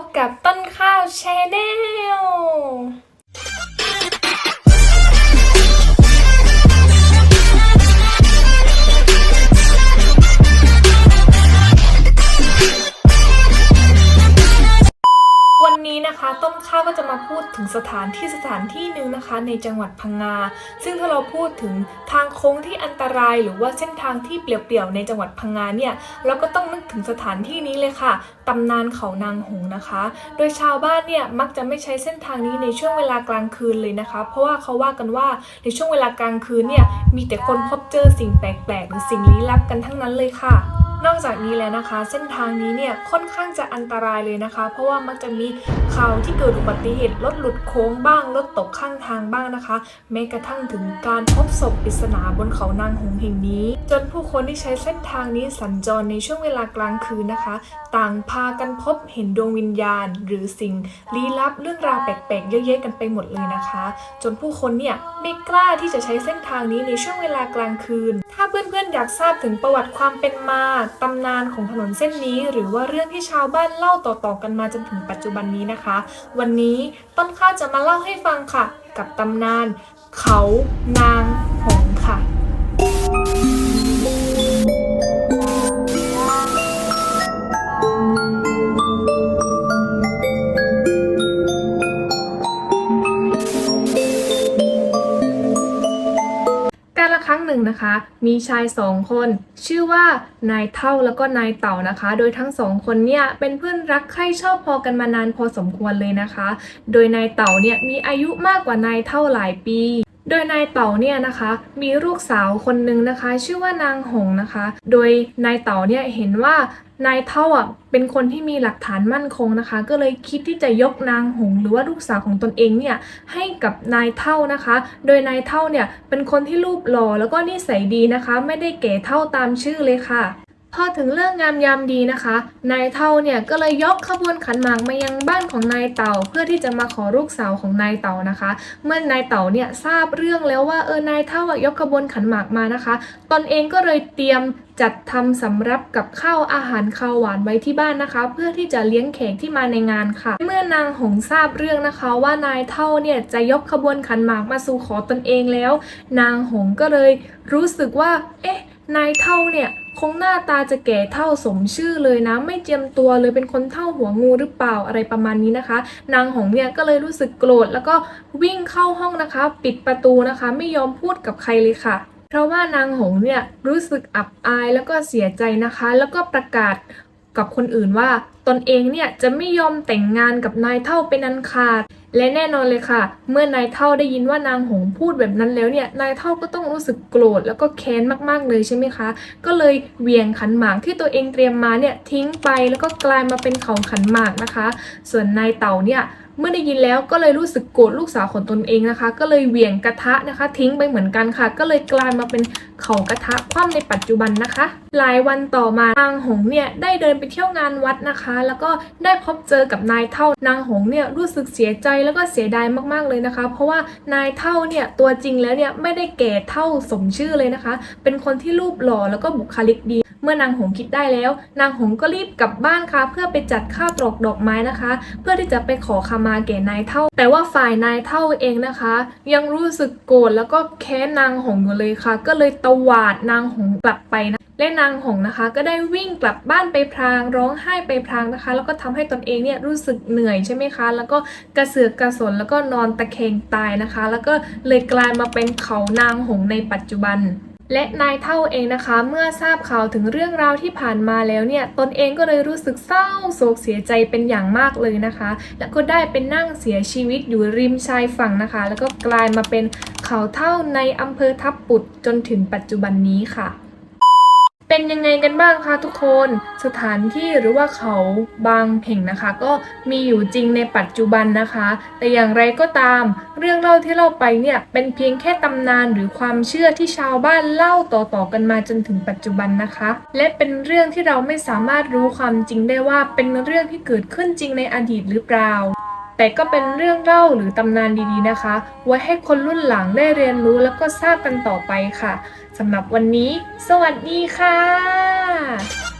บกับต้นข้าวแชนแนล นะคะต้นข้าวก็จะมาพูดถึงสถานที่สถานที่หนึ่งนะคะ ในจังหวัดพังงา ซึ่งถ้าเราพูดถึงทางโค้งที่อันตราย หรือว่าเส้นทางที่เปลี่ยวๆในจังหวัดพังงาเนี่ยเราก็ต้องนึกถึงสถานที่นี้เลยค่ะตำนานเขานางหงนะคะ โดยชาวบ้านเนี่ยมักจะไม่ใช้เส้นทางนี้ในช่วงเวลากลางคืนเลยนะคะ เพราะว่าเขาว่ากันว่าในช่วงเวลากลางคืนเนี่ยมีแต่คนพบเจอสิ่งแปลกๆหรือสิ่งลี้ลับกันทั้งนั้นเลยค่ะ นอกจากนี้แล้วนะคะ เส้นทางนี้เนี่ยค่อนข้างจะอันตรายเลยนะคะ เพราะว่ามักจะมีข่าวที่เกิดอุบัติเหตุรถหลุดโค้งบ้างรถตกข้างทางบ้างนะคะ แม้กระทั่งถึงการพบศพปริศนาบนเขานางหงแห่งนี้ จนผู้คนที่ใช้เส้นทางนี้สัญจรในช่วงเวลากลางคืนนะคะ ต่างพากันพบเห็นดวงวิญญาณ หรือสิ่งลี้ลับเรื่องราวแปลกๆเยอะแยะกันไปหมดเลยนะคะ จนผู้คนเนี่ยไม่กล้าที่จะใช้เส้นทางนี้ในช่วงเวลากลางคืน ถ้าเพื่อนๆอยากทราบถึงประวัติความเป็นมา ตำนานของถนนเส้นนี้ หรือว่าเรื่องที่ชาวบ้านเล่าต่อๆกันมาจนถึงปัจจุบันนี้นะคะ วันนี้ต้นข้าวจะมาเล่าให้ฟังค่ะ กับตำนาน เขานางหงค่ะ หนึ่งนะคะ มีชายสองคน ชื่อว่านายเท่าแล้วก็นายเต่านะคะ โดยทั้งสองคนเนี่ยเป็นเพื่อนรักใคร่ชอบพอกันมานานพอสมควรเลยนะคะ โดยนายเต่าเนี่ยมีอายุมากกว่านายเท่าหลายปี โดยนายเต่าเนี่ยนะคะมีลูกสาวคนหนึ่งนะคะ ชื่อว่านางหงนะคะ โดยนายเต่าเนี่ยเห็นว่านายเท่าอะเป็นคนที่มีหลักฐานมั่นคงนะคะ ก็เลยคิดที่จะยกนางหง หรือว่าลูกสาวของตนเองเนี่ยให้กับนายเท่านะคะ โดยนายเท่าเนี่ยเป็นคนที่รูปหล่อแล้วก็นิสัยดีนะคะ ไม่ได้เก๋เท่าตามชื่อเลยค่ะ พอถึงเรื่องงามยามดีนะคะ นายเท่าเนี่ยก็เลยยกขบวนขันหมากมายังบ้านของนายเต่า เพื่อที่จะมาขอลูกสาวของนายเต่านะคะ เมื่อนายเต่าเนี่ยทราบเรื่องแล้วว่าเออนายเท่าอะยกขบวนขันหมากมานะคะ ตนเองก็เลยเตรียมจัดทำสำรับกับข้าวอาหารข้าวหวานไว้ที่บ้านนะคะ เพื่อที่จะเลี้ยงแขกที่มาในงานค่ะ เมื่อนางหงทราบเรื่องนะคะ ว่านายเท่าเนี่ยจะยกขบวนขันหมากมาสู่ขอตนเองแล้ว นางหงก็เลยรู้สึกว่า เอ๊ะ นายเท่าเนี่ยคงหน้าตาจะแก่เท่าสมชื่อเลยนะ ไม่เจียมตัวเลยเป็นคนเท่าหัวงูหรือเปล่าอะไรประมาณนี้นะคะ นางหงเนี่ยก็เลยรู้สึกโกรธแล้วก็วิ่งเข้าห้องนะคะ ปิดประตูนะคะ ไม่ยอมพูดกับใครเลยค่ะ เพราะว่านางหงเนี่ยรู้สึกอับอายแล้วก็เสียใจนะคะ แล้วก็ประกาศกับคนอื่นว่า ตนเองเนี่ยจะไม่ยอมแต่งงานกับนายเท่าเป็นอันขาด และแน่นอนเลยค่ะ เมื่อนายเท่าได้ยินว่านางหงพูดแบบนั้นแล้วเนี่ย นายเท่าก็ต้องรู้สึกโกรธแล้วก็แค้นมากๆเลยใช่ไหมคะ ก็เลยเวียงขันหมากที่ตัวเองเตรียมมาเนี่ยทิ้งไปแล้วก็กลายมาเป็นเขาขันหมากนะคะ ส่วนนายเต่าเนี่ย เมื่อได้ยินแล้วก็เลยรู้สึกโกรธลูกสาวของตนเองนะคะ ก็เลยเหวี่ยงกระทะนะคะ ทิ้งไปเหมือนกันค่ะ ก็เลยกลายมาเป็นเขากระทะคว่ำในปัจจุบันนะคะ หลายวันต่อมานางหงเนี่ยได้เดินไปเที่ยวงานวัดนะคะ แล้วก็ได้พบเจอกับนายเท่านางหงเนี่ยรู้สึกเสียใจแล้วก็เสียดายมากๆเลยนะคะ เพราะว่านายเท่าเนี่ยตัวจริงแล้วเนี่ยไม่ได้แก่เท่าสมชื่อเลยนะคะ เป็นคนที่รูปหล่อแล้วก็บุคลิกดี เมื่อนางหงคิดได้แล้ว นางหงก็รีบกลับบ้านค่ะ เพื่อไปจัดข้าวตรอกดอกไม้นะคะ เพื่อที่จะไปขอขมาแก่นายเท่า แต่ว่าฝ่ายนายเท่าเองนะคะ ยังรู้สึกโกรธแล้วก็แค้นนางหงอยู่เลยค่ะ ก็เลยตวาดนางหงกลับไปนะและนางหงนะคะ ก็ได้วิ่งกลับบ้านไปพรางร้องไห้ไปพรางนะคะ แล้วก็ทำให้ตนเองเนี่ยรู้สึกเหนื่อยใช่ไหมคะ แล้วก็กระเสือกกระสนแล้วก็นอนตะแคงตายนะคะ แล้วก็เลยกลายมาเป็นเขานางหงในปัจจุบัน และนายเท่าเองนะคะ เมื่อทราบข่าวถึงเรื่องราวที่ผ่านมาแล้วเนี่ยตนเองก็เลยรู้สึกเศร้าโศกเสียใจเป็นอย่างมากเลยนะคะ แล้วก็ได้เป็นนั่งเสียชีวิตอยู่ริมชายฝั่งนะคะ แล้วก็กลายมาเป็นเขาเท่าในอำเภอทับปุดจนถึงปัจจุบันนี้ค่ะ เป็นยังไงกันบ้างคะทุกคนสถานที่หรือว่าเขาบางแห่งนะคะ ก็มีอยู่จริงในปัจจุบันนะคะ แต่อย่างไรก็ตาม เรื่องเล่าที่เล่าไปเนี่ยเป็นเพียงแค่ตำนานหรือความเชื่อที่ชาวบ้านเล่าต่อๆกันมาจนถึงปัจจุบันนะคะ และเป็นเรื่องที่เราไม่สามารถรู้ความจริงได้ว่าเป็นเรื่องที่เกิดขึ้นจริงในอดีตหรือเปล่า แต่ก็เป็นเรื่องเล่าหรือตำนานดีๆนะคะ ไว้ให้คนรุ่นหลังได้เรียนรู้แล้วก็ทราบกันต่อไปค่ะสำหรับวันนี้ สวัสดีค่ะ